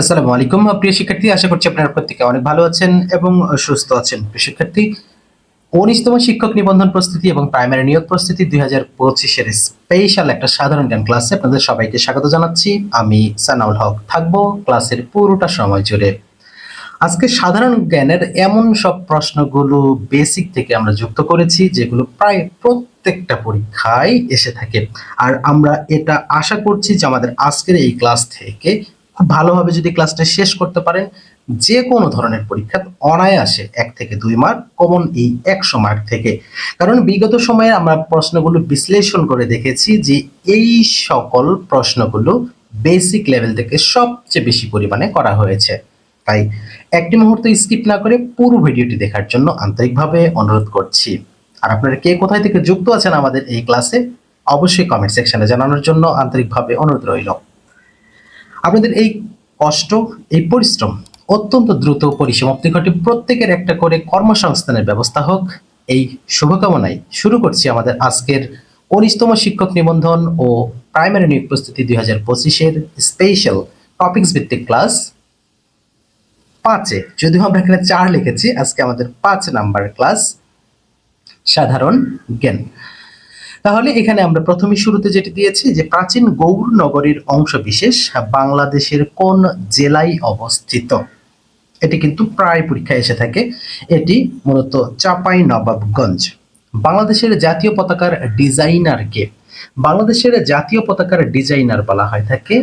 আসসালামু আলাইকুম। প্রিয় শিক্ষার্থী, আশা করছি আপনারা প্রত্যেকে অনেক ভালো আছেন এবং সুস্থ আছেন। প্রিয় শিক্ষার্থী, উনিশতম শিক্ষক নিবন্ধন প্রস্তুতি এবং প্রাইমারি নিয়োগ প্রস্তুতি দুই হাজার পঁচিশের স্পেশাল একটা সাধারণ জ্ঞান ক্লাসে আপনাদের সবাইকে স্বাগত জানাচ্ছি। আমি সানাউল হক থাকব ক্লাসের পুরোটা সময় জুড়ে। আজকে সাধারণ জ্ঞানের এমন সব প্রশ্নগুলো বেসিক থেকে আমরা যুক্ত করেছি, যেগুলো প্রায় প্রত্যেকটা পরীক্ষায় এসে থাকে। আর আমরা এটা আশা করছি যে আমাদের আজকের এই ক্লাস থেকে ভালোভাবে যদি ক্লাসটা শেষ করতে পারেন যে কোনো ধরনের পরীক্ষা অনায়াসে এক থেকে দুই মার্ক কমন এই একশো মার্ক থেকে। কারণ বিগত সময়ে আমরা প্রশ্নগুলো বিশ্লেষণ করে দেখেছি যে এই সকল প্রশ্নগুলো বেসিক লেভেল থেকে সবচেয়ে বেশি পরিমাণে করা হয়েছে। তাই একটি মুহূর্ত স্কিপ না করে পুরো ভিডিওটি দেখার জন্য আন্তরিকভাবে অনুরোধ করছি। আর আপনারা কে কোথায় থেকে যুক্ত আছেন আমাদের এই ক্লাসে অবশ্যই কমেন্ট সেকশনে জানানোর জন্য আন্তরিকভাবে অনুরোধ রইল। আপনাদের এই কষ্ট, এই পরিশ্রম অত্যন্ত দ্রুত পরিসমাপ্তি ঘটে। প্রত্যেকের একটা করে কর্মসংস্থানের ব্যবস্থা হোক। এই শুভকামনায় শুরু করছি আমাদের আজকের উনিশতম শিক্ষক নিবন্ধন ও প্রাইমারি নিয়োগ প্রস্তুতি দুই হাজার পঁচিশের স্পেশাল টপিকস ভিত্তিক ক্লাস পাঁচে। যদিও আমরা এখানে চার লিখেছি, আজকে আমাদের পাঁচ নাম্বার ক্লাস সাধারণ জ্ঞান। তাহলে এখানে আমরা প্রথমে শুরুতে যেটি দিয়েছি যে প্রাচীন গৌর নগরীর অংশ বিশেষ বাংলাদেশের কোন জেলায় অবস্থিত? এটি কিন্তু প্রায় পরীক্ষায় এসে থাকে। এটি মূলত চাপাই নবাবগঞ্জ বাংলাদেশের জাতীয় পতাকার ডিজাইনারকে বাংলাদেশের জাতীয় পতাকার ডিজাইনার বলা হয় থাকে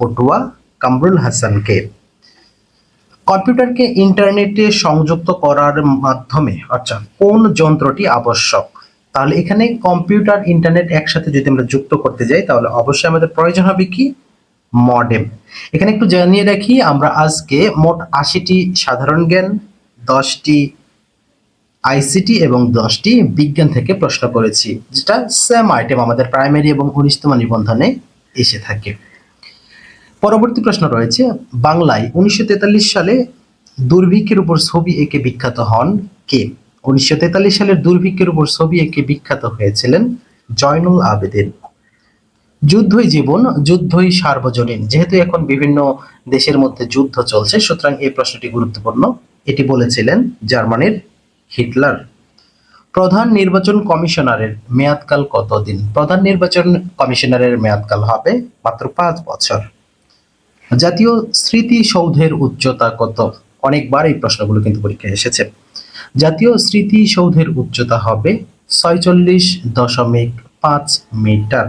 পটুয়া কামরুল হাসানকে। কম্পিউটারকে ইন্টারনেটে সংযুক্ত করার মাধ্যমে আচ্ছা কোন যন্ত্রটি আবশ্যক? তাহলে এখানে কম্পিউটার, ইন্টারনেট একসাথে যদি আমরা যুক্ত করতে যাই, তাহলে অবশ্যই আমাদের প্রয়োজন হবে কি? মডেম। এখানে একটু জানিয়ে রাখি, আমরা আজকে মোট আশিটি সাধারণ জ্ঞান, দশটি আইসিটি এবং দশটি বিজ্ঞান থেকে প্রশ্ন করেছি, যেটা সেম আইটেম আমাদের প্রাইমারি এবং উনিশতম নিবন্ধনে এসে থাকে। পরবর্তী প্রশ্ন রয়েছে, বাংলায় উনিশশো তেতাল্লিশ সালে দুর্ভিক্ষের উপর ছবি এঁকে বিখ্যাত হন কে? উনিশশো তেতাল্লিশ সালের দুর্ভিক্ষের উপর ছবি এঁকে বিখ্যাত হয়েছিলেন জয়নুল আবেদিন। যুদ্ধই জীবন, যুদ্ধই সার্বজনীন। যেহেতু এখন বিভিন্ন দেশের মধ্যে যুদ্ধ চলছে, সুতরাং এই প্রশ্নটি গুরুত্বপূর্ণ। এটি বলেছিলেন জার্মানির হিটলার। প্রধান নির্বাচন কমিশনারের মেয়াদকাল কতদিন? প্রধান নির্বাচন কমিশনারের মেয়াদকাল হবে মাত্র পাঁচ বছর। জাতীয় স্মৃতিসৌধের উচ্চতা কত? অনেকবার এই প্রশ্নগুলো কিন্তু পরীক্ষায় এসেছে। জাতীয় স্মৃতিসৌধের উচ্চতা হবে ছয়চল্লিশ দশমিক পাঁচ মিটার।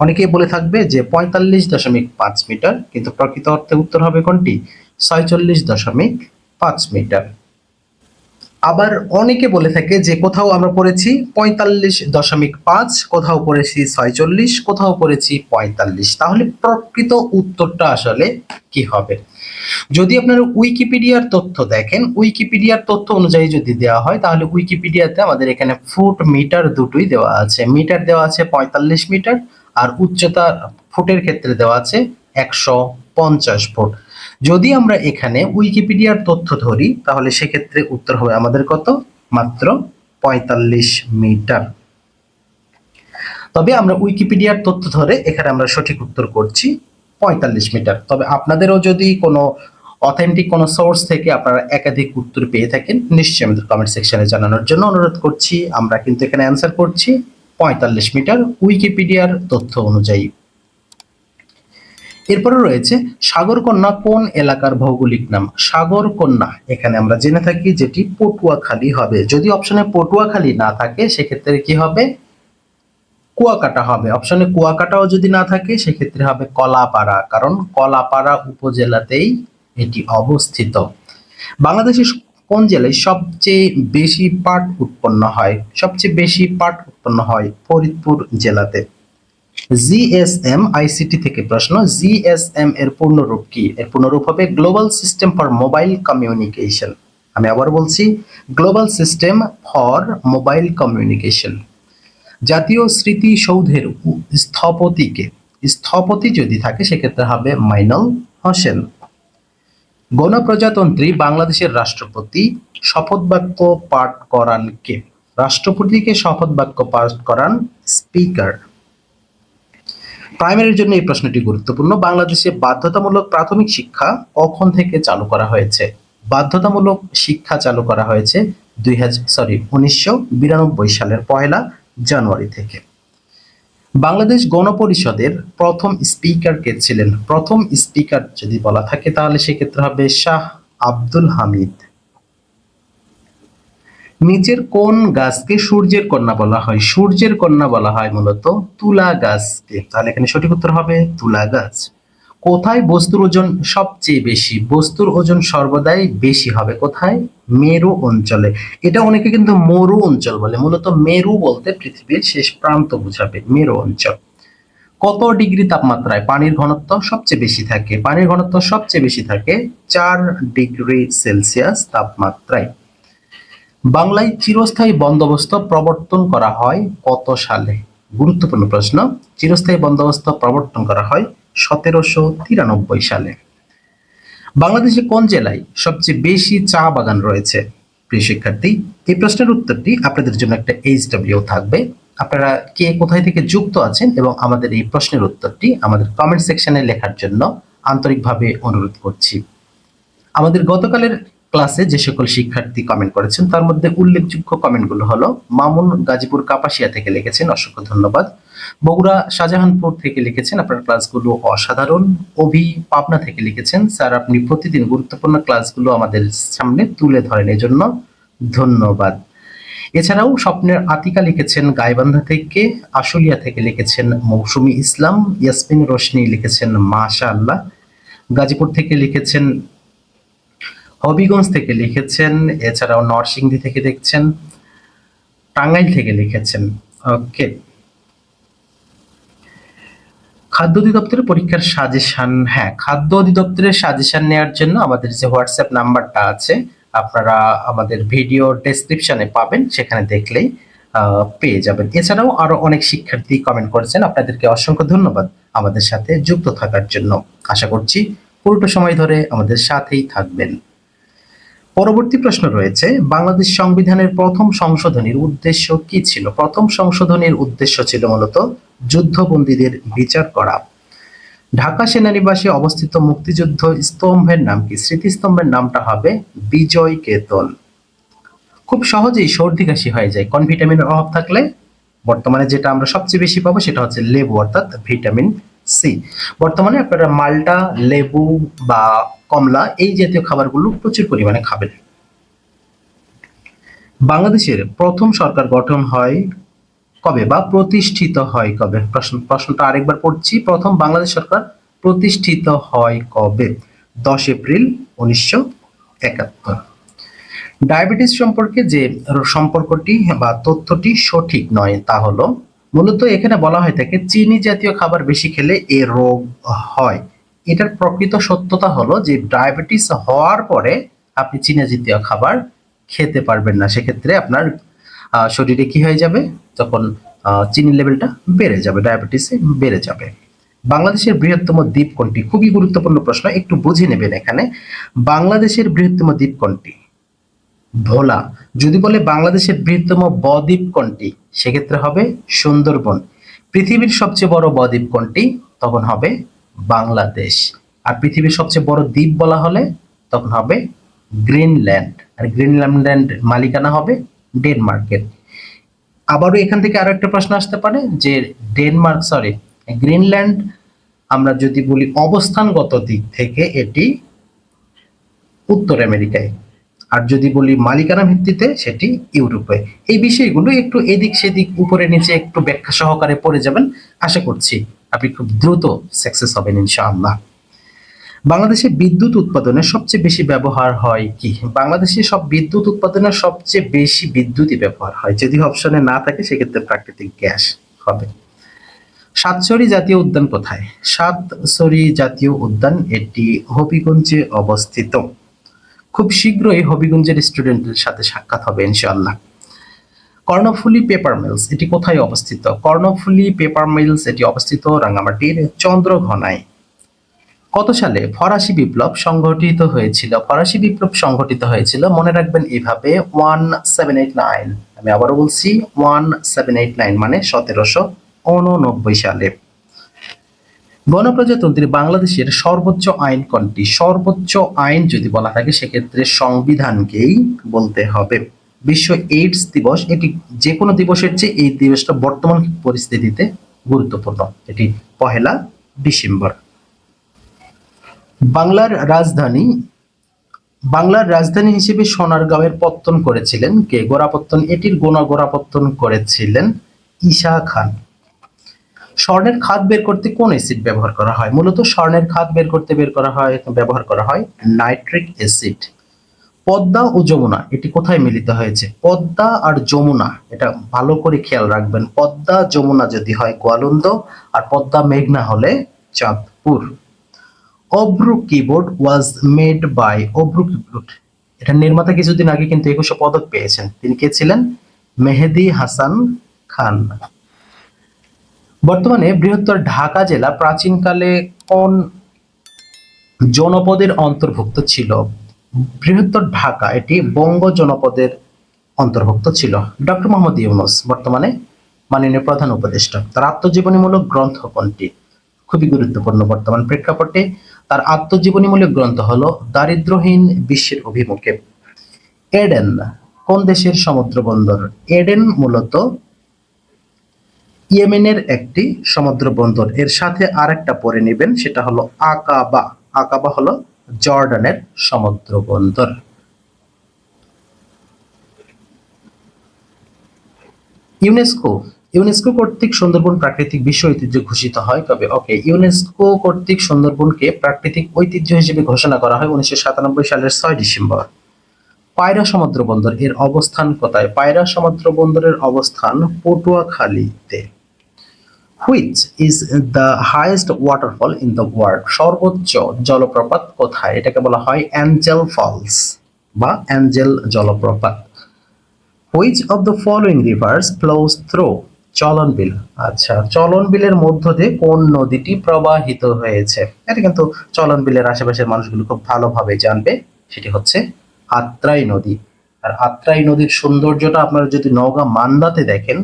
অনেকেই বলে থাকবে যে পঁয়তাল্লিশ দশমিক পাঁচ মিটার, কিন্তু প্রকৃত অর্থে উত্তর হবে কোনটি? ছয়চল্লিশ দশমিক পাঁচ মিটার। আবার অনেকে বলে থাকে যে কোথাও আমরা পড়েছি পঁয়তাল্লিশ দশমিক পাঁচ, কোথাও পড়েছি ছয়চল্লিশ, কোথাও পড়েছি পঁয়তাল্লিশ। তাহলে প্রকৃত উত্তরটা আসলে কি হবে? যদি আপনারা উইকিপিডিয়ার তথ্য দেখেন উইকিপিডিয়ার তথ্য অনুযায়ী যদি দেওয়া হয়, তাহলে উইকিপিডিয়াতে আমাদের এখানে ফুট মিটার দুটোই দেওয়া আছে। মিটার দেওয়া আছে পঁয়তাল্লিশ মিটার আর উচ্চতা ফুটের ক্ষেত্রে দেওয়া আছে একশো পঞ্চাশ ফুট। যদি আমরা এখানে উইকিপিডিয়ার তথ্য ধরি, তাহলে সেক্ষেত্রে উত্তর হবে আমাদের কত? মাত্র পঁয়তাল্লিশ মিটার। তবে আমরা উইকিপিডিয়ার তথ্য ধরে এখানে আমরা সঠিক উত্তর করছি। পঁয়তাল্লিশ মিটার। তবে আপনাদেরও যদি কোনো অথেন্টিক কোনো সোর্স থেকে আপনারা একাধিক উত্তর পেয়ে থাকেন, নিশ্চয়ই আমাদের কমেন্ট সেকশনে জানানোর জন্য অনুরোধ করছি। আমরা কিন্তু এখানে অ্যান্সার করছি পঁয়তাল্লিশ মিটার উইকিপিডিয়ার তথ্য অনুযায়ী। এরপরে রয়েছে, সাগরকন্যা কোন এলাকার ভৌগোলিক নাম? সাগরকন্যা, এখানে আমরা জেনে থাকি যেটি পটুয়াখালী হবে। যদি অপশনে পটুয়াখালী না থাকে, সেক্ষেত্রে কি হবে? কুয়াকাটা হবে। অপশনে কুয়াকাটাও যদি না থাকে, সেক্ষেত্রে হবে কলাপাড়া। কারণ কলাপাড়া উপজেলাতেই এটি অবস্থিত। বাংলাদেশের কোন জেলায় সবচেয়ে বেশি পাট উৎপন্ন হয়? সবচেয়ে বেশি পাট উৎপন্ন হয় ফরিদপুর জেলাতে। জিএসএম আইসিটি থেকে প্রশ্ন জিএসএম এর পূর্ণরূপ কি? এর পূর্ণরূপ হবে global system for mobile communication আমি আবার বলছি global system for mobile communication জাতীয় স্মৃতিসৌধের স্থপতিকে। স্থপতি যদি থাকে, সেক্ষেত্রে হবে মাইনুল হোসেন। গণপ্রজাতন্ত্রী বাংলাদেশের রাষ্ট্রপতি শপথ বাক্য পাঠ করান কে? রাষ্ট্রপতিকে শপথ বাক্য পাঠ করান স্পিকার। প্রাইমারির জন্য এই প্রশ্নটি গুরুত্বপূর্ণ। বাংলাদেশে বাধ্যতামূলক প্রাথমিক শিক্ষা কখন থেকে চালু করা হয়েছে? বাধ্যতামূলক শিক্ষা চালু করা হয়েছে দুই হাজার সরি, উনিশশো বিরানব্বই সালের পয়লা জানুয়ারি থেকে। বাংলাদেশ গণপরিষদের প্রথম স্পিকার কে ছিলেন, প্রথম স্পিকার যদি বলা থাকে তাহলে সেক্ষেত্রে হবে শাহ আব্দুল হামিদ। নিচের কোন গাছকে সূর্যের কন্যা বলা হয়? সূর্যের কন্যা বলা হয় মূলত তুলা গাছকে। তাহলে এখানে সঠিক উত্তর হবে তুলা গাছ। কোথায় বস্তুর ওজন সবচেয়ে বেশি? বস্তুর ওজন সর্বদাই বেশি হবে কোথায়? মেরু অঞ্চলে। এটা অনেকে কিন্তু মরু অঞ্চল বলে। মূলত মেরু বলতে পৃথিবীর শেষ প্রান্ত বোঝাবে, মেরু অঞ্চল। কত ডিগ্রি তাপমাত্রায় পানির ঘনত্ব সবচেয়ে বেশি থাকে? পানির ঘনত্ব সবচেয়ে বেশি থাকে চার ডিগ্রি সেলসিয়াস তাপমাত্রায়। বাংলায় চিরস্থায়ী বন্দোবস্ত প্রবর্তন করা হয় কত সালে? গুরুত্বপূর্ণ প্রশ্ন। চিরস্থায়ী বন্দোবস্ত প্রবর্তন করা হয় সতেরোশো তিরানব্বই সালে। বাংলাদেশে কোন জেলায় সবচেয়ে বেশি চা বাগান রয়েছে? প্রিয় শিক্ষার্থী, এই প্রশ্নের উত্তরটি আপনাদের জন্য একটা এইচ থাকবে। আপনারা কে কোথায় থেকে যুক্ত আছেন এবং আমাদের এই প্রশ্নের উত্তরটি আমাদের কমেন্ট সেকশনে লেখার জন্য আন্তরিকভাবে অনুরোধ করছি। আমাদের গতকালের ক্লাসে যে সকল শিক্ষার্থী কমেন্ট করেছেন, তার মধ্যে উল্লেখযোগ্য কমেন্টগুলো হলো, মামুন গাজীপুর কাপাসিয়া থেকে লিখেছেন, অসংখ্য ধন্যবাদ। বগুড়া শাহজাহানপুর থেকে লিখেছেন, আপনার ক্লাসগুলো অসাধারণ। অভি পাবনা থেকে লিখেছেন, স্যার, আপনি প্রতিদিন গুরুত্বপূর্ণ ক্লাসগুলো আমাদের সামনে তুলে ধরেন এজন্য ধন্যবাদ। এছাড়াও স্বপ্নের আতিকা লিখেছেন গাইবান্ধা থেকে, আশুলিয়া থেকে লিখেছেন মৌসুমী ইসলাম, ইয়াসমিন রোশনি লিখেছেন মাশা আল্লাহ গাজীপুর থেকে লিখেছেন হবিগঞ্জ থেকে লিখেছেন, এছাড়াও নরসিংদী থেকে দেখছেন, টাঙ্গাইল থেকে লিখেছেন। ওকে। খাদ্য অধিদপ্তরের পরীক্ষার সাজেশন হ্যাঁ খাদ্য অধিদপ্তরের সাজেশন নেওয়ার জন্য আমাদের যে হোয়াটসঅ্যাপ নাম্বারটা আছে, আপনারা আমাদের ভিডিও ডেসক্রিপশনে পাবেন, সেখানে দেখলেই পেয়ে যাবেন। এছাড়াও আরও অনেক শিক্ষার্থী কমেন্ট করেছেন, আপনাদেরকে অসংখ্য ধন্যবাদ আমাদের সাথে যুক্ত থাকার জন্য। আশা করছি পুরোটা সময় ধরে আমাদের সাথেই থাকবেন। পরবর্তী প্রশ্ন রয়েছে, বাংলাদেশ সংবিধানের প্রথম সংশোধনীর উদ্দেশ্য কি ছিল? প্রথম সংশোধনীর উদ্দেশ্য ছিল মূলত যুদ্ধবন্দীদের বিচার করা। ঢাকা সেনানিবাসে অবস্থিত মুক্তিযুদ্ধ স্তম্ভের নাম কি? স্মৃতিস্তম্ভের নামটা হবে বিজয় কেতন। খুব সহজেই সর্দি কাশি হয়ে যায় কোন ভিটামিনের অভাব থাকলে। বর্তমানে যেটা আমরা সবচেয়ে বেশি পাবো সেটা হচ্ছে লেবু, অর্থাৎ ভিটামিন সি। বর্তমানে আপনারা মাল্টা লেবু বা কমলা এই জাতীয় খাবারগুলো প্রচুর পরিমাণে খাবেন। বাংলাদেশের প্রথম সরকার গঠন হয় কবে বা প্রতিষ্ঠিত হয় কবে? প্রশ্ন, প্রশ্নটা আরেকবার পড়ছি। প্রথম বাংলাদেশ সরকার প্রতিষ্ঠিত হয় কবে? দশ এপ্রিল উনিশশো একাত্তর। ডায়াবেটিস সম্পর্কে যে সম্পর্কটি বা তথ্যটি সঠিক নয় তা হলো মূলত এখানে বলা হয় থাকে, চিনি জাতীয় খাবার বেশি খেলে এ রোগ হয়। এটার প্রকৃত সত্যতা হলো যে, ডায়াবেটিস হওয়ার পরে আপনি চিনি জাতীয় খাবার খেতে পারবেন না। সেক্ষেত্রে আপনার শরীরে কি হয়ে যাবে? তখন চিনির লেভেলটা বেড়ে যাবে, ডায়াবেটিসে বেড়ে যাবে। বাংলাদেশের বৃহত্তম দ্বীপ কোনটি খুবই গুরুত্বপূর্ণ প্রশ্ন, একটু বুঝে নেবেন এখানে। বাংলাদেশের বৃহত্তম দ্বীপ কোনটি ভোলা। যদি বলে বাংলাদেশের বৃহত্তম বদ্বীপ কোনটি, সেক্ষেত্রে হবে সুন্দরবন। পৃথিবীর সবচেয়ে বড় বদ্বীপ কোনটি, তখন হবে বাংলাদেশ। আর পৃথিবীর সবচেয়ে বড় দ্বীপ বলা হলে, তখন হবে গ্রিনল্যান্ড। আর গ্রিনল্যান্ড মালিকানা হবে ডেনমার্কের। আবারও এখান থেকে আরও একটা প্রশ্ন আসতে পারে যে ডেনমার্ক সরি গ্রিনল্যান্ড, আমরা যদি বলি অবস্থানগত দিক থেকে এটি উত্তর আমেরিকায়। আর যদি বলি মালিকানা ভিত্তিতে, সেটি ইউরোপে। এই বিষয়গুলো একটু এদিক সেদিক, উপরে নিচে একটু ব্যাখ্যা সহকারে পড়ে যাবেন। আশা করছি আপনি খুব দ্রুত সাকসেস হবেন ইনশাআল্লাহ। বাংলাদেশে বিদ্যুৎ উৎপাদনে সবচেয়ে বেশি ব্যবহার হয় কি? বাংলাদেশে সব বিদ্যুৎ উৎপাদনে সবচেয়ে বেশি বিদ্যুৎই ব্যবহার হয়। যদি অপশনে না থাকে, সেক্ষেত্রে প্রাকৃতিক গ্যাস হবে। সাতসরি জাতীয় উদ্যান কোথায়? সাতসরি জাতীয় উদ্যান এটি হবিগঞ্জে অবস্থিত। খুব শীঘ্রই হবিগঞ্জের স্টুডেন্টদের সাথে সাক্ষাৎ হবে, ইনশাআল্লাহ। কর্ণফুলী পেপার মিলস এটি কোথায় অবস্থিত? কর্ণফুলী পেপার মিলস এটি অবস্থিত রাঙ্গামাটির চন্দ্রঘনায়। কত সালে? ফরাসি বিপ্লব সংঘটিত হয়েছিল। ফরাসি বিপ্লব সংঘটিত হয়েছিল, মনে রাখবেন এভাবে ওয়ান সেভেন এইট নাইন আমি আবারও বলছি ওয়ান সেভেন এইট নাইন মানে সতেরোশো উননব্বই সালে। গণপ্রজাতন্ত্রী বাংলাদেশের সর্বোচ্চ আইন কোনটি? সর্বোচ্চ আইন যদি বলা থাকে, সেক্ষেত্রে সংবিধানকেই বলতে হবে। বিশ্ব এইডস দিবস, এটি যে কোনো দিবসের চেয়ে এই দিবসটা বর্তমান পরিস্থিতিতে গুরুত্বপূর্ণ। এটি পহেলা ডিসেম্বর। বাংলার রাজধানী বাংলার রাজধানী হিসেবে সোনারগাঁওয়ের পত্তন করেছিলেন কে? গোড়াপত্তন এটির গোনা গোড়াপত্তন করেছিলেন ঈশা খান। স্বর্ণের খাদ বের করতে কোন অ্যাসিড ব্যবহার করা হয়? মূলত স্বর্ণের খাদ বের করতে বের করা হয়, ব্যবহার করা হয় নাইট্রিক অ্যাসিড পদ্মা ও যমুনা, এটি কোথায় মিলিত হয়েছে? পদ্মা আর যমুনা, এটা ভালো করে খেয়াল রাখবেন। পদ্মা, যমুনা যদি হয় গোয়ালন্দ, আর পদ্মা মেঘনা হলে Chandpur. Avro keyboard was made by Avro keyboard এটা নির্মাতা কিছুদিন আগে কিন্তু একুশে পদক পেয়েছেন। তিনি কে ছিলেন? মেহেদি হাসান খান। বর্তমানে বৃহত্তর ঢাকা জেলা প্রাচীনকালে কোন জনপদের অন্তর্ভুক্ত ছিল? বৃহত্তর ঢাকা, এটি বঙ্গ জনপদের অন্তর্ভুক্ত ছিল। ডক্টর মোহাম্মদ ইউনুস, বর্তমানে মাননীয় প্রধান উপদেষ্টা। তার আত্মজীবনীমূলক গ্রন্থ কোনটি? খুবই গুরুত্বপূর্ণ বর্তমান প্রেক্ষাপটে। তার আত্মজীবনীমূলক গ্রন্থ হলো দারিদ্রহীন বিশ্বের অভিমুখে। এডেন, কোন দেশের সমুদ্র বন্দর এডেন মূলত ইয়েমেনের একটি সমুদ্র বন্দর। এর সাথে আরেকটা পরে নেবেন, সেটা হলো আকাবা। আকাবা হলো জর্ডানের সমুদ্র বন্দর। ইউনেস্কো। ইউনেস্কো কর্তৃক সুন্দরবন প্রাকৃতিক বিশ্ব ঐতিহ্য ঘোষিত হয়। কবে ওকে ইউনেস্কো কর্তৃক সুন্দরবনকে প্রাকৃতিক ঐতিহ্য হিসেবে ঘোষণা করা হয় উনিশশো সাতানব্বই সালের ছয় ডিসেম্বর। পায়রা সমুদ্র বন্দর, এর অবস্থান কোথায়? পায়রা সমুদ্র বন্দরের অবস্থান পটুয়াখালীতে। Which is the highest waterfall in the world সর্বোচ্চ জলপ্রপাত কোথায়? এটাকে বলা হয় অ্যাঞ্জেল ফলস বা অ্যাঞ্জেল জলপ্রপাত। Which of the following rivers flows through Chalan Beel আচ্ছা চলন বিলের মধ্য দিয়ে কোন নদীটি প্রবাহিত হয়েছে? এটা কিন্তু চলন বিলের আশেপাশের মানুষগুলো খুব ভালোভাবে জানবে। সেটি হচ্ছে আত্রাই নদী। আর আত্রাই নদীর সৌন্দর্যটা আপনারা যদি নওগাঁ মান্দাতে দেখেন,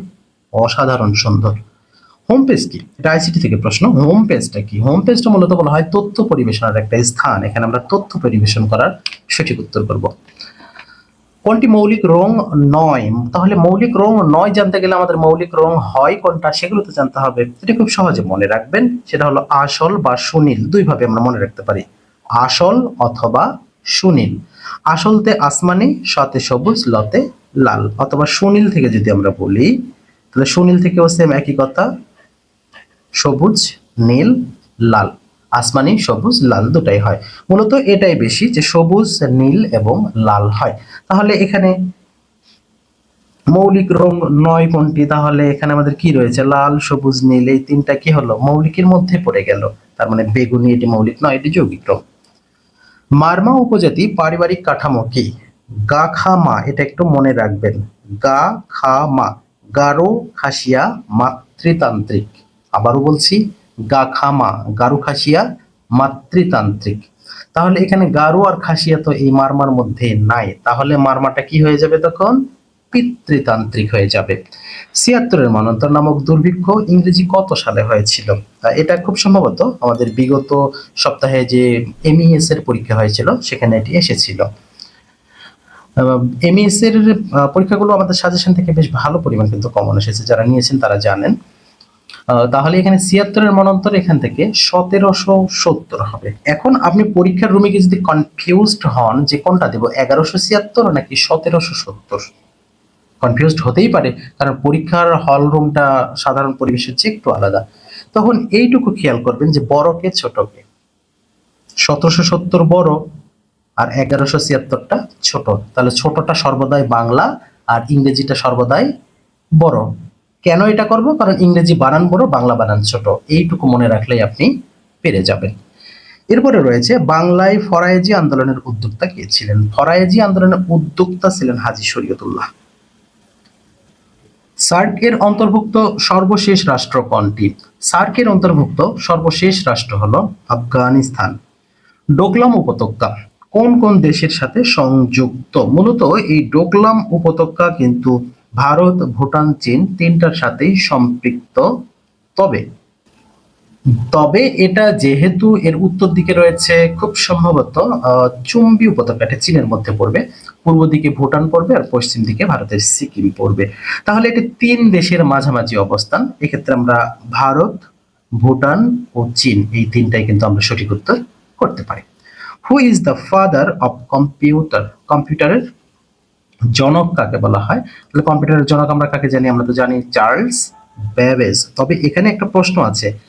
অসাধারণ সুন্দর। হোম পেজ কি? আইসিটি থেকে প্রশ্ন। হোম পেজটা কি? হোম পেজটা মূলত বলা হয় তথ্য পরিবেশনের একটা স্থান। এখানে আমরা তথ্য পরিবেশন করার সঠিক উত্তর করব। কোনটি মৌলিক রং নয়? তাহলে মৌলিক রং নয় জানতে গেলে আমাদের মৌলিক রং হয় কোনটা সেগুলো তো জানতে হবে। এটা খুব সহজে মনে রাখবেন। সেটা হলো আসল বা সুনীল। দুইভাবে আমরা মনে রাখতে পারি। আসল অথবা সুনীল। আসলতে আসমানি সতে সবুজ, লতে লাল। অথবা সুনীল থেকে যদি আমরা বলি, তাহলে সুনীল থেকেও সেম একই কথা। সবুজ, নীল, লাল। আসমানি, সবুজ, লাল দুটাই হয়। মূলত এটাই বেশি যে সবুজ, নীল এবং লাল হয়। তাহলে এখানে মৌলিক রং নয় কোনটি? তাহলে এখানে আমাদের কি রয়েছে? লাল, সবুজ, নীল, এই তিনটা কি হলো? মৌলিকের মধ্যে পড়ে গেল। তার মানে বেগুনি এটি মৌলিক নয়, এটি যৌগিক রং। মারমা উপজাতি পারিবারিক কাঠামো কি? গা, খা, মা, এটা একটু মনে রাখবেন। গা, খা, মা। গারো খাসিয়া, মাতৃতান্ত্রিক। আবারও বলছি, গা খামা, গারু খাসিয়া মাতৃতান্ত্রিক। তাহলে এখানে গারু আর খাসিয়া তো এই মারমার মধ্যে নাই। তাহলে মারমাটা কি হয়ে যাবে তখন? পিতৃতান্ত্রিক হয়ে যাবে। ছিয়াত্তরের মনন্তর নামক দুর্ভিক্ষ ইংরেজি কত সালে হয়েছিল? এটা খুব সম্ভবত আমাদের বিগত সপ্তাহে যে এমইএস এর পরীক্ষা হয়েছিল, সেখানে এটি এসেছিল। এমইএস এর পরীক্ষাগুলো আমাদের সাজেশন থেকে বেশ ভালো পরিমাণ কিন্তু কমন এসেছে। যারা নিয়েছেন তারা জানেন। তাহলে এখানে ছিয়াত্তরের মনন্তর এখান থেকে সতেরোশো সত্তর হবে। এখন আপনি পরীক্ষার রুমে গিয়ে যদি কনফিউজড হন যে কোনটা দেবো, এগারোশো ছিয়াত্তর নাকি সতেরোশো সত্তর? কনফিউজড হতেই পারে, কারণ পরীক্ষার হল রুমটা সাধারণ পরিবেশের চেয়ে একটু আলাদা। তখন এইটুকু খেয়াল করবেন যে বড়কে ছোটকে। সতেরোশো সত্তর বড় আর এগারোশো ছিয়াত্তরটা ছোট। তাহলে ছোটটা সর্বদাই বাংলা আর ইংরেজিটা সর্বদাই বড়। কেন এটা করব? কারণ ইংরেজি বানান বড়, বাংলা বানান ছোট। এইটুকু মনে রাখলেই আপনি পেরে যাবেন। এরপরে রয়েছে, বাংলায় ফরায়েজি আন্দোলনের উদ্যোক্তা কে ছিলেন? ফরায়েজি আন্দোলনের উদ্যোক্তা ছিলেন হাজী শরীয়তুল্লাহ। সার্ক এর অন্তর্ভুক্ত সর্বশেষ রাষ্ট্র কোনটি? সার্কের অন্তর্ভুক্ত সর্বশেষ রাষ্ট্র হলো আফগানিস্তান। ডোকলাম উপত্যকা কোন কোন দেশের সাথে সংযুক্ত? মূলত এই ডোকলাম উপত্যকা কিন্তু ভারত, ভুটান, চীন তিনটার সাথেই সম্পৃক্ত। তবে তবে এটা যেহেতু এর উত্তর দিকে রয়েছে, খুব সম্ভবত চুম্বি উপত্যকাটা চীনের মধ্যে পড়বে। পূর্ব দিকে ভুটান পড়বে আর পশ্চিম দিকে ভারতের সিকিম পড়বে। তাহলে এটি তিন দেশের মাঝামাঝি অবস্থান। এক্ষেত্রে আমরা ভারত, ভুটান ও চীন এই তিনটাই কিন্তু আমরা সঠিক উত্তর করতে পারি। Who is the father of computer কম্পিউটারের জনক কাকে বলা হয়? তাহলে কম্পিউটারের জনক আমরা কাকে জানি? আমরা তো জানি চার্লস ব্যাবেজ। তবে এখানে একটা প্রশ্ন আছে।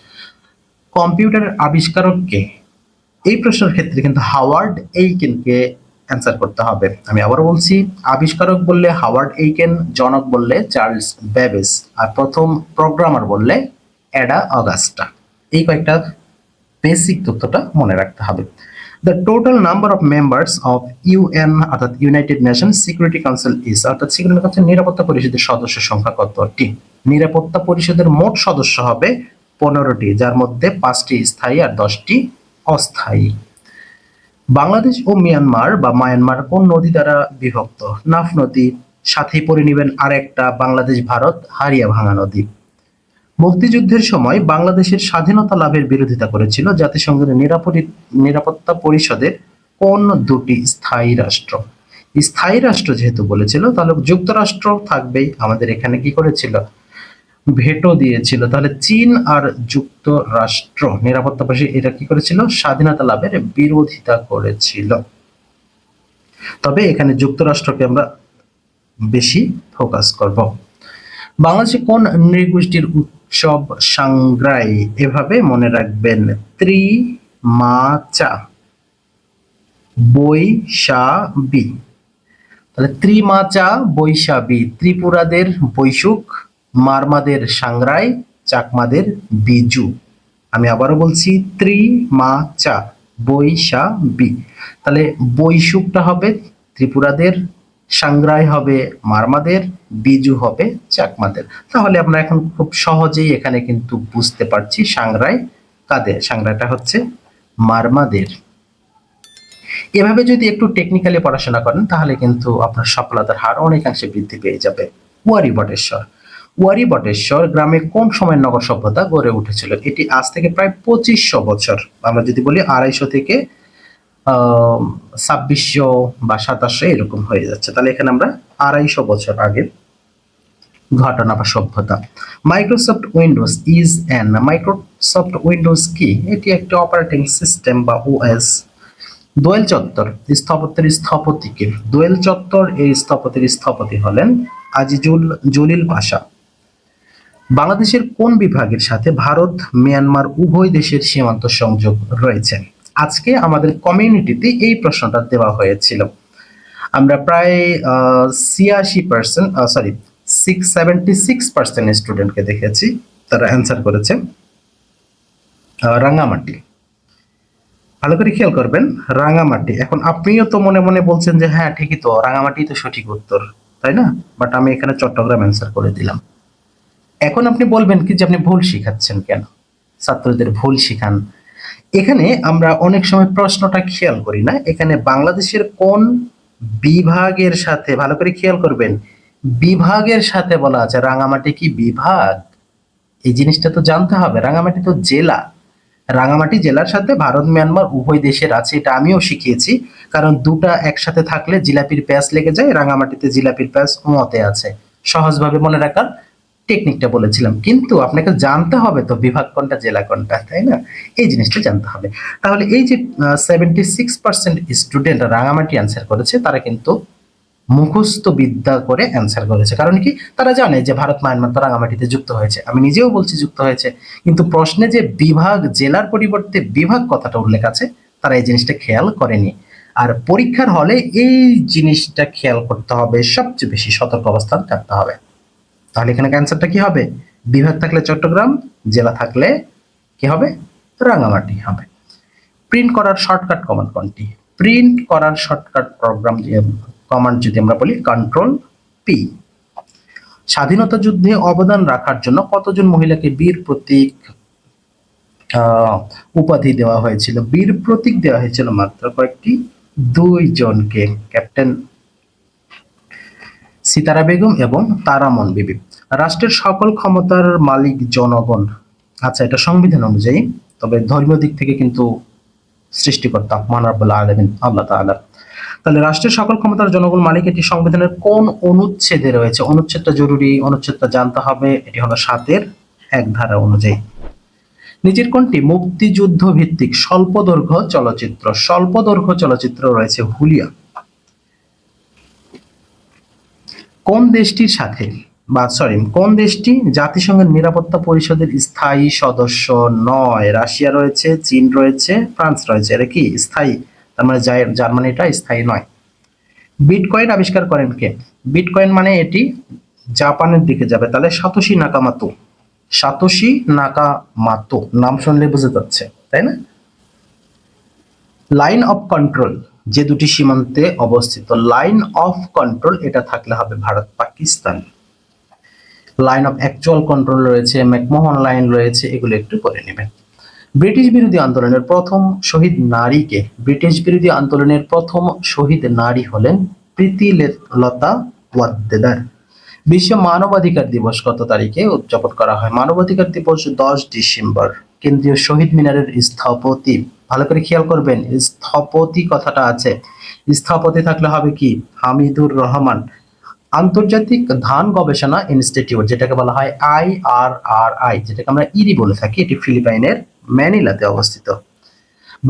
কম্পিউটারের আবিষ্কারক কে? এই প্রশ্নের ক্ষেত্রে কিন্তু হাওয়ার্ড এইকেনকে অ্যান্সার করতে হবে। আমি আবার বলছি, আবিষ্কারক বললে হাওয়ার্ড এইকেন, জনক বললে চার্লস ব্যাবেজ, আর প্রথম প্রোগ্রামার বললে অ্যাডা অগাস্টা। এই কয়েকটা বেসিক তথ্যটা মনে রাখতে হবে। The total number of members of UN অর্থাৎ United Nation Security Council is অর্থাৎ সিকিউরিটি কাউন্সিল নিরাপত্তা পরিষদের সদস্য সংখ্যা কতটি? নিরাপত্তা পরিষদের মোট সদস্য হবে পনেরোটি, যার মধ্যে পাঁচটি স্থায়ী আর দশটি অস্থায়ী। বাংলাদেশ ও মিয়ানমার বা মায়ানমার কোন নদী দ্বারা বিভক্ত? নাফ নদী, সাথেই পড়ে নেবেন আরেকটা বাংলাদেশ ভারত হারিয়া ভাঙা নদী। মুক্তিযুদ্ধের সময় বাংলাদেশের স্বাধীনতা লাভের বিরোধিতা করেছিল জাতিসংঘের নিরাপত্তা পরিষদের কোন দুটি স্থায়ী রাষ্ট্র। স্থায়ী রাষ্ট্র যেহেতু বলেছিল, তাহলে যুক্তরাষ্ট্র থাকবেই, আমাদের এখানে কি করেছিল? ভেটো দিয়েছিল। তাহলে চীন আর যুক্তরাষ্ট্র নিরাপত্তা পরিষদ, এটা কি করেছিল? স্বাধীনতা লাভের বিরোধিতা করেছিল। তবে এখানে যুক্তরাষ্ট্রকে আমরা বেশি ফোকাস করব। বাংলাদেশে কোন নৃগোষ্ঠীর উৎসব সাংগ্রাই এভাবে মনে রাখবেন। ত্রি মা চা বৈশাবি। তাহলে ত্রিমাচা, বৈশাবি, ত্রিপুরাদের বৈশুখ মারমাদের সাংরাই চাকমাদের বিজু। আমি আবারও বলছি ত্রিমাচা, বৈশাবি। তাহলে বৈশুখটা হবে ত্রিপুরাদের, সাংগ্রাই হবে মারমাদের বিজু হবে চাকমাদের। তাহলে আমরা এখন খুব সহজেই এখানে কিন্তু বুঝতে পারছি সাংরাই কাদের? সাংরাইটা হচ্ছে মারমাদের। এভাবে যদি একটু টেকনিক্যালি পড়াশোনা করেন, তাহলে কিন্তু আপনার সফলতার হার অনেকাংশে বৃদ্ধি পেয়ে যাবে। ওয়ারি বটেশ্বর। ওয়ারি বটেশ্বর গ্রামে কোন সময় নগর সভ্যতা গড়ে উঠেছিল? এটি আজ থেকে প্রায় পঁচিশশো বছর। আমরা যদি বলি আড়াইশো থেকে ছাব্বিশশো বা সাতাশশো এরকম হয়ে যাচ্ছে। তাহলে এখানে আমরা আড়াইশো বছর আগের ঘটনা বা সভ্যতা। Microsoft Windows is an Microsoft Windows কি? এটি একটি অপারেটিং সিস্টেম বা ওএস দোয়েল চত্বর স্থপতির স্থপতিকে দোয়েল চত্বর, এই স্থপতির স্থপতি হলেন আজিজুল, জলিল পাশা। বাংলাদেশের কোন বিভাগের সাথে ভারত, মিয়ানমার উভয় দেশের সীমান্ত সংযোগ রয়েছে? আজকে আমাদের কমিউনিটিতে এই প্রশ্নটা দেওয়া হয়েছিল। আমরা প্রায় ছিয়াশি percent sorry six seventy six percent স্টুডেন্টকে দেখেছি তারা অ্যান্সার করেছে। আহ, রাঙ্গামাটি ভালো করে খেয়াল করবেন রাঙামাটি। এখন আপনিও তো মনে মনে বলছেন যে হ্যাঁ ঠিকই তো রাঙামাটি তো সঠিক উত্তর তাই না? বাট আমি এখানে চট্টগ্রাম অ্যান্সার করে দিলাম। এখন আপনি বলবেন কি যে আপনি ভুল শিখাচ্ছেন কেন? ছাত্রদের ভুল শিখান। এখানে আমরা অনেক সময় প্রশ্নটা খেয়াল করি না। এখানে বাংলাদেশের কোন বিভাগের সাথে, ভালো করে খেয়াল করবেন, বিভাগের সাথে বলা আছে, রাঙামাটি কি বিভাগ? এই জিনিসটা তো জানতে হবে, রাঙামাটি তো জেলা। রাঙামাটি জেলার সাথে ভারত, মিয়ানমার উভয় দেশের আছে, এটা আমিও শিখিয়েছি। কারণ দুটা একসাথে থাকলে জিলাপির প্যাঁচ লেগে যায়, রাঙামাটিতে জিলাপির প্যাঁচ মতে আছে। সহজভাবে মনে রাখার টেকনিকটা বলেছিলাম। কিন্তু আপনাকে জানতে হবে তো বিভাগ কোনটা, জেলা কোনটা, তাই না? এই জিনিসটা জানতে হবে। তাহলে এই যে seventy six percent student Rangamati answer করেছে, তারা কিন্তু মুখস্থ বিদ্যা করে অ্যান্সার করেছে। কারণ কি? তারা জানে যে ভারত, মায়ানমার তো রাঙামাটিতে যুক্ত হয়েছে। আমি নিজেও বলছি যুক্ত হয়েছে। কিন্তু প্রশ্নে যে বিভাগ, জেলার পরিবর্তে বিভাগ কথাটা উল্লেখ আছে, তারা এই জিনিসটা খেয়াল করেনি। আর পরীক্ষার হলে এই জিনিসটা খেয়াল করতে হবে, সবচেয়ে বেশি সতর্ক অবস্থান থাকতে হবে। তাহলে এখানে ক্যান্সারটা কি হবে? বিভাগ থাকলে চট্টগ্রাম, জেলা থাকলে কি হবে? রাঙামাটি হবে। প্রিন্ট করার শর্টকাট কমান্ড কোনটি? প্রিন্ট করার শর্টকাট প্রোগ্রাম কমান্ড যদি আমরা বলি কন্ট্রোল পি স্বাধীনতা যুদ্ধে অবদান রাখার জন্য কতজন মহিলাকে বীর প্রতীক উপাধি দেওয়া হয়েছিল? বীর প্রতীক দেওয়া হয়েছিল মাত্র কয়েকটি দুই জনকে ক্যাপ্টেন সিতারা বেগম এবং তারামন বিবি। রাষ্ট্রের সকল ক্ষমতার মালিক জনগণ। আচ্ছা এটা সংবিধান অনুযায়ী, তবে ধর্মীয় দিক থেকে কিন্তু সৃষ্টিকর্তা মানাবুল আলমিন, আল্লাহ তাআলা। তাহলে রাষ্ট্রের সকল ক্ষমতার জনগণ মালিক, এটি সংবিধানের কোন অনুচ্ছেদে রয়েছে? অনুচ্ছেদটা জরুরি, অনুচ্ছেদটা জানতে হবে, এটি হলো সাতের এক ধারা অনুযায়ী। নিজের কোনটি? মুক্তিযুদ্ধ ভিত্তিক স্বল্প দৈর্ঘ্য চলচ্চিত্র। স্বল্প দৈর্ঘ্য চলচ্চিত্র রয়েছে হুলিয়া। কোন দেশটির সাথে বা সরি কোন দেশটি জাতিসংঘের নিরাপত্তা পরিষদের স্থায়ী সদস্য নয়? রাশিয়া রয়েছে, চীন রয়েছে, ফ্রান্স রয়েছে। এটা কি স্থায়ী? তার মানে জার্মানিটা স্থায়ী নয়। বিটকয়েন আবিষ্কার করেন কে? বিটকয়েন মানে এটি জাপানের দিকে যাবে। তাহলে সাতোশি নাকামাতো। সাতোশি নাকামাতো। নাম শুনলে বুঝে যাচ্ছে, তাই না? লাইন অফ কন্ট্রোল যে দুটি সীমান্তে অবস্থিত, লাইন অফ কন্ট্রোল এটা থাকলে হবে Bharat Pakistan. Line of actual control রয়েছে, ম্যাকমোহন লাইন রয়েছে, এগুলো একটু করে নেবেন। ব্রিটিশ বিরোধী আন্দোলনের প্রথম শহীদ নারীকে, ব্রিটিশ বিরোধী আন্দোলনের প্রথম শহীদ নারী হলেন প্রীতি লতা ওয়াদ্দেদার। বিশ্ব মানবাধিকার দিবস কত তারিখে উদযাপন করা হয়? মানবাধিকার দিবস দশ ডিসেম্বর। কেন্দ্রীয় শহীদ মিনারের স্থপতি ভালো করে খেয়াল করবেন, স্থপতি কথাটা আছে। স্থপতি থাকলে হবে কি? হামিদুর রহমান। আন্তর্জাতিক ধান গবেষণা ইনস্টিটিউট, যেটাকে বলা হয় আই আর আর আই, যেটাকে আমরা ইরি বলে থাকি, এটি ফিলিপাইনের ম্যানিলাতে অবস্থিত।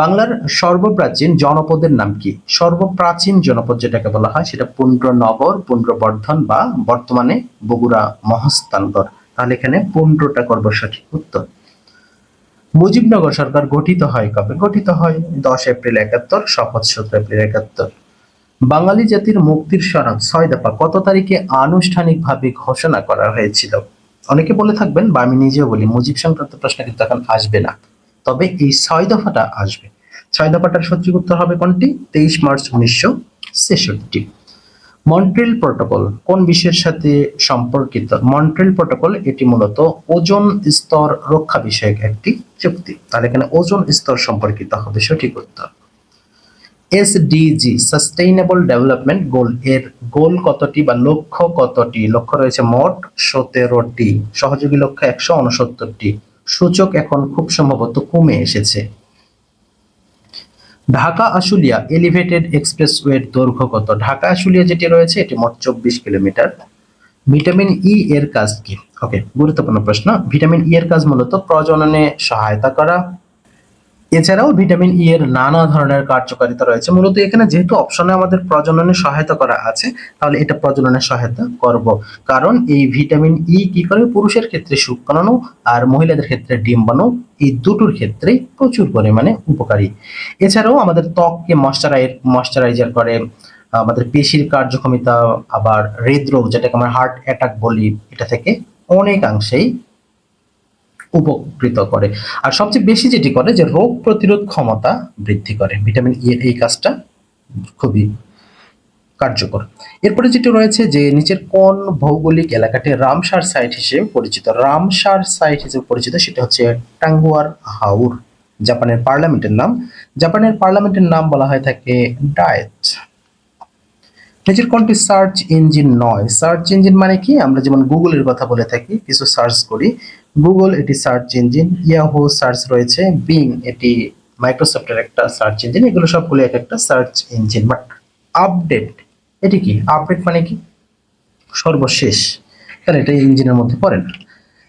বাংলার সর্বপ্রাচীন জনপদের নাম কি? সর্বপ্রাচীন জনপদ যেটাকে বলা হয়, সেটা পুণ্ড্রনগর পুণ্ড্রবর্ধন বা বর্তমানে বগুড়া মহস্তানগর তাহলে এখানে পুণ্ড্রটা করব সঠিক উত্তর। মুজিবনগর সরকার গঠিত হয় কবে? গঠিত হয় দশ এপ্রিল একাত্তর, শপথ সূত্র এপ্রিল একাত্তর। বাঙালি জাতির মুক্তির সনদ ছয় দফা, কত তারিখে আনুষ্ঠানিকভাবে ঘোষণা করা হয়েছিল? অনেকে বলে থাকবেন, বা আমি নিজেও বলি, মুজিব সংক্রান্ত প্রশ্ন কিন্তু এখন আসবে না। তবে এই ছয় দফাটা আসবে। ছয় দফাটার সঠিক উত্তর হবে কোনটি? তেইশ মার্চ উনিশশো ছেষট্টি। মন্ট্রিল প্রোটোকল কোন বিষয়ের সাথে সম্পর্কিত? মন্ট্রিল প্রোটোকল এটি মূলত ওজন স্তর রক্ষা বিষয়ক একটি চুক্তি। তাহলে এখানে ওজন স্তর সম্পর্কিত হবে সঠিক উত্তর। এসডিজি সাস্টেইনেবল ডেভেলপমেন্ট গোল এর গোল কতটি বা লক্ষ্য কতটি? লক্ষ্য রয়েছে মোট সতেরোটি। সহযোগী লক্ষ্য একশো উনসত্তরটি। সূচক এখন খুব সম্ভবত কমে এসেছে। ঢাকা আশুলিয়া এলিভেটেড এক্সপ্রেসওয়ের দৈর্ঘ্য কত ঢাকা আশুলিয়া যেটি রয়েছে, এটি মোট চব্বিশ কিলোমিটার। ভিটামিন ই এর কাজ কি? ওকে গুরুত্বপূর্ণ প্রশ্ন। ভিটামিন ই এর কাজ মূলত প্রজননে সহায়তা করা এছাড়াও ভিটামিন ই এর নানা ধরনের কার্যকারিতা রয়েছে। মূলত এখানে যেহেতু অপশনে আমাদের প্রজননে সহায়তা করা আছে, তাহলে এটা প্রজননে সহায়তা করব। কারণ এই ভিটামিন ই কি করে? পুরুষের ক্ষেত্রে শুক্রাণু আর মহিলাদের ক্ষেত্রে ডিম্বাণু এই দুটোর ক্ষেত্রেই প্রচুর পরিমাণে উপকারী। এছাড়াও আমাদের ত্বককে ময়শ্চারাইজ ময়শ্চারাইজার করে, আমাদের পেশির কার্যক্ষমতা, আবার হৃদরোগ, যেটাকে আমরা হার্ট অ্যাটাক বলি, এটা থেকে অনেকাংশেই উপকৃত করে। আর সবচেয়ে বেশি যেটি করে যে রোগ প্রতিরোধ ক্ষমতা বৃদ্ধি করে। ভিটামিন ই এর এই কাজটা খুবই কার্যকর। এরপরে যেটি রয়েছে যে নিচের কোন ভৌগোলিক এলাকাটি রামসার সাইট হিসেবে পরিচিত। রামসার সাইট হিসেবে পরিচিত সেটা হচ্ছে টাঙ্গুয়ার হাউর জাপানের পার্লামেন্টের নাম। জাপানের পার্লামেন্টের নাম বলা হয় থাকে ডায়েট। নিচের কোনটি সার্চ ইঞ্জিন নয়? সার্চ ইঞ্জিন মানে কি? আমরা যেমন গুগলের কথা বলে থাকি, কিছু সার্চ করি। গুগল এটি সার্চ ইঞ্জিন ইয়াহু সার্চ রয়েছে বিং এটি মাইক্রোসফটের একটা সার্চ ইঞ্জিন এগুলো সবগুলো এক একটা সার্চ ইঞ্জিন বাট আপডেট এটি কি? আপডেট মানে কি? সর্বশেষ। তাহলে এটা ইঞ্জিনের মধ্যে পড়ে না।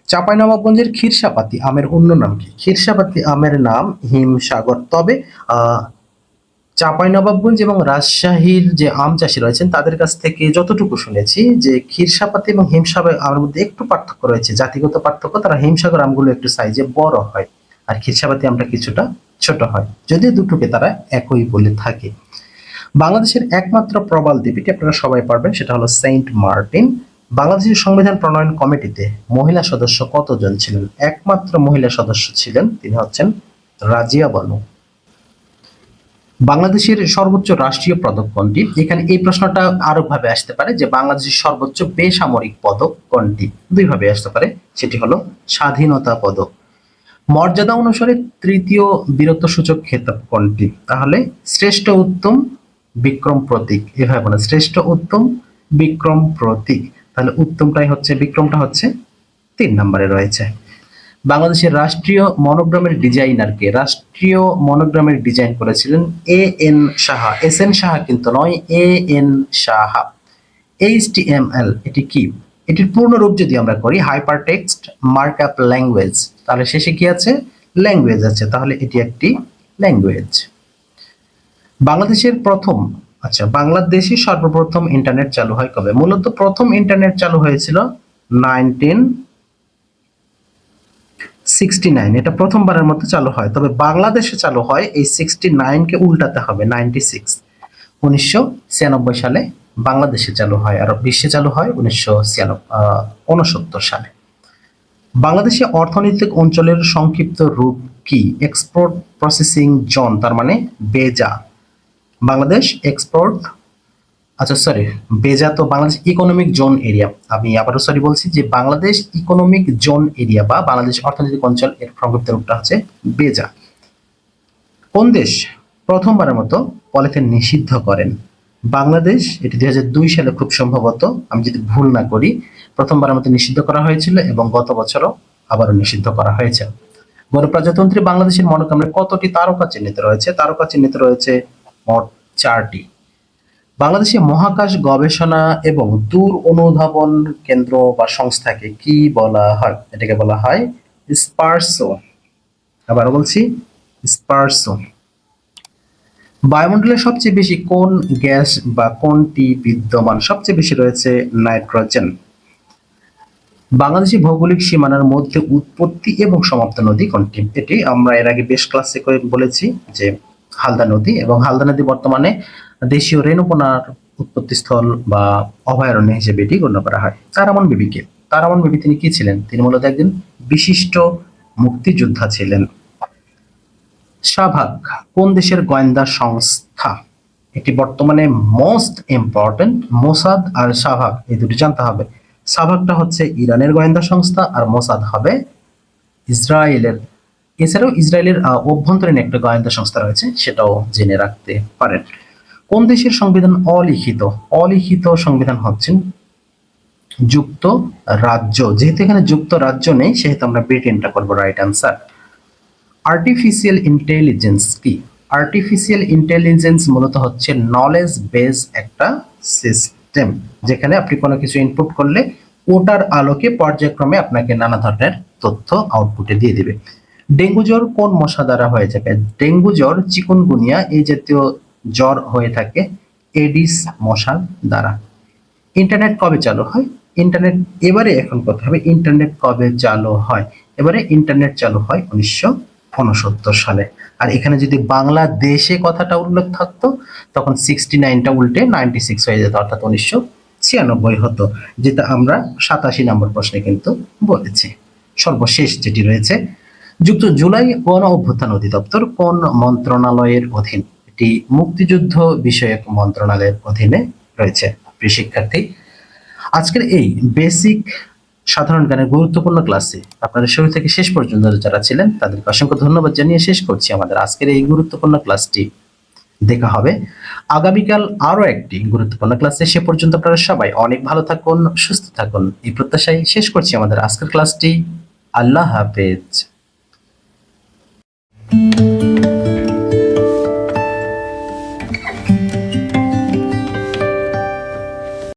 চাঁপাইনবাবগঞ্জের ক্ষীরসাপাতি, আমের অন্য নাম কি? ক্ষীরসাপাতি আমের নাম হিমসাগর। তবে চাঁপাইনবাবগঞ্জ এবং রাজশাহীর যে আম চাষি রয়েছেন, তাদের কাছ থেকে যতটুকু শুনেছি যে ক্ষীরসাপাতি এবং হিমসাগর আমের মধ্যে একটু পার্থক্য রয়েছে। জাতিগত পার্থক্য, তারা হিমসাগর আমগুলো একটু সাইজে বড় হয় আর ক্ষীরসাপাতি আমটা কিছুটা ছোট হয়। যদিও দুটোকে তারা একই বলে থাকে। বাংলাদেশের একমাত্র প্রবাল দ্বীপ এটি আপনারা সবাই পারবেন, সেটা হলো সেন্ট মার্টিন বাংলাদেশের সংবিধান প্রণয়ন কমিটিতে মহিলা সদস্য কতজন ছিলেন? একমাত্র মহিলা সদস্য ছিলেন, তিনি হচ্ছেন রাজিয়া বানু। বাংলাদেশের সর্বোচ্চ রাষ্ট্রীয় পদক কোনটি? এখানে এই প্রশ্নটা আরও ভাবে আসতে পারে যে বাংলাদেশের সর্বোচ্চ বেসামরিক পদক কোনটি? দুই ভাবে আসতে পারে, সেটি হলো স্বাধীনতা পদক। মর্যাদা অনুসারে তৃতীয় বীরত্ব সূচক খেতাব কোনটি? তাহলে শ্রেষ্ঠ উত্তম বিক্রম প্রতীক। এভাবে বলে, শ্রেষ্ঠ উত্তম বিক্রম প্রতীক। তাহলে উত্তমটাই হচ্ছে, বিক্রমটা হচ্ছে তিন নম্বরে রয়েছে। বাংলাদেশের রাষ্ট্রীয় মনোগ্রামের ডিজাইনারকে রাষ্ট্রীয় মনোগ্রামের ডিজাইন করেছিলেন A N Saha. S N Saha কিন্তু নয়, A N Saha. H T M L, এটি কি? এটির পূর্ণ রূপ যদি আমরা করি hypertext markup language, তাহলে শেষে কি আছে? ল্যাঙ্গুয়েজ আছে। তাহলে এটি একটি ল্যাঙ্গুয়েজ। বাংলাদেশের প্রথম আচ্ছা বাংলাদেশে সর্বপ্রথম ইন্টারনেট চালু হয় কবে? মূলত প্রথম ইন্টারনেট চালু হয়েছিল নাইনটিন সিক্সটি নাইন এটা প্রথমবারের মতো চালু হয়। তবে বাংলাদেশে চালু হয়, এই সিক্সটি নাইনকে উল্টাতে হবে নাইনটি সিক্স উনিশশো ছিয়ানব্বই সালে বাংলাদেশে চালু হয় আর বিশ্বে চালু হয় উনিশশো উনসত্তর সালে। বাংলাদেশে অর্থনৈতিক অঞ্চলের সংক্ষিপ্ত রূপ কি? এক্সপোর্ট প্রসেসিং জোন তার মানে বেজা। বাংলাদেশ এক্সপোর্ট আচ্ছা সরি বেজা তো বাংলাদেশ ইকোনমিক জোন এরিয়া আমি আবারও সরি বলছি যে বাংলাদেশ ইকোনমিক জোন এরিয়া বা বাংলাদেশ অর্থনৈতিক অঞ্চল এর সংক্ষিপ্ত রূপটা হচ্ছে বেজা। কোন দেশ প্রথমবারের মতো পলিথিন নিষিদ্ধ করেন? বাংলাদেশ, এটি দুই হাজার দুই সালে খুব সম্ভবত, আমি যদি ভুল না করি, প্রথমবারের মতো নিষিদ্ধ করা হয়েছিল এবং গত বছরও আবারও নিষিদ্ধ করা হয়েছে। গণপ্রজাতন্ত্রী বাংলাদেশের মনোকামে কতটি তারকা চিহ্নিত রয়েছে? তারকা চিহ্নিত রয়েছে মোট চারটি। বাংলাদেশে মহাকাশ গবেষণা এবং দূর অনুধাবন কেন্দ্র বা সংস্থাকে কি বলা হয়? এটাকে বলা হয় স্পার্সো। আবার বলছি, স্পার্সো। বায়ুমণ্ডলে সবচেয়ে বেশি কোন গ্যাস বা কোনটি বিদ্যমান? সবচেয়ে বেশি রয়েছে নাইট্রোজেন। বাংলাদেশি ভৌগোলিক সীমানার মধ্যে উৎপত্তি এবং সমাপ্ত নদী কোনটি? এটি আমরা এর আগে বেশ ক্লাসে করে বলেছি যে হালদা নদী এবং হালদা নদী বর্তমানে দেশীয় রেণুপনার উৎপত্তিস্থল বা অভয়ারণ্য হিসেবে এটি গণ্য করা হয়। তারামন বিবিকে। তারামন বিবি তিনি কি ছিলেন? তিনি মূলত একজন বিশিষ্ট মুক্তিযোদ্ধা ছিলেন। শাহবাগ, কোন দেশের গোয়েন্দা সংস্থা? এটি বর্তমানে মোস্ট ইম্পর্টেন্ট মোসাদ আর শাহবাগ, এই দুটি জানতে হবে। শাহবাগটা হচ্ছে ইরানের গোয়েন্দা সংস্থা আর মোসাদ হবে ইসরায়েলের এছাড়াও ইসরায়েলের অভ্যন্তরীণ একটা গোয়েন্দা সংস্থা রয়েছে, সেটাও জেনে রাখতে পারেন। কোন দেশের সংবিধান অলিখিত? অলিখিত সংবিধান হচ্ছেন যুক্ত রাজ্য। যেহেতু এখানে যুক্ত রাজ্য নেই, সেহেতু আমরা ব্রিটেনটা করব রাইট আনসার আর্টিফিশিয়াল ইন্টেলিজেন্স কি? আর্টিফিশিয়াল ইন্টেলিজেন্স মূলত হচ্ছে নলেজ বেস একটা সিস্টেম যেখানে আপনি কোনো কিছু ইনপুট করলে ওটার আলোকে পর্যায়ক্রমে আপনাকে নানা ধরনের তথ্য আউটপুটে দিয়ে দিবে। ডেঙ্গু জ্বর কোন মশা দ্বারা হয়ে থাকে? ডেঙ্গু জ্বর চিকুনগুনিয়া এই জাতীয় জ্বর হয়ে থাকে এডিস মশার দ্বারা। ইন্টারনেট কবে চালু হয়? ইন্টারনেট, এবারে এখন কথা হবে, ইন্টারনেট কবে চালু হয়? এবারে ইন্টারনেট চালু হয় উনিশশো উনসত্তর সালে। আর এখানে যদি বাংলাদেশে কথাটা উল্লেখ থাকতো, তখন সিক্সটি নাইনটা উল্টে নাইনটি সিক্স হয়ে যেত, অর্থাৎ উনিশশো ছিয়ানব্বই হতো, যেটা আমরা সাতাশি নম্বর প্রশ্নে কিন্তু বলেছি। সর্বশেষ যেটি রয়েছে যুক্ত জুলাই গণ অভ্যুত্থান অধিদপ্তর কোন মন্ত্রণালয়ের অধীন? এটি মুক্তিযুদ্ধ বিষয়ক মন্ত্রণালয়ের অধীনে রয়েছে। শিক্ষার্থী, আজকের এই বেসিক সাধারণ জ্ঞানের গুরুত্বপূর্ণ ক্লাসে আপনারা শুরু থেকে শেষ পর্যন্ত যারা ছিলেন, তাদেরকে অসংখ্য ধন্যবাদ জানিয়ে শেষ করছি। আমাদের আজকের এই গুরুত্বপূর্ণ ক্লাসটি দেখা হবে। আগামীকাল আরও একটি গুরুত্বপূর্ণ ক্লাসে সে পর্যন্ত আপনারা সবাই অনেক ভালো থাকুন, সুস্থ থাকুন। এই প্রত্যাশায় শেষ করছি আমাদের আজকের ক্লাসটি আল্লাহ হাফেজ। Thank you.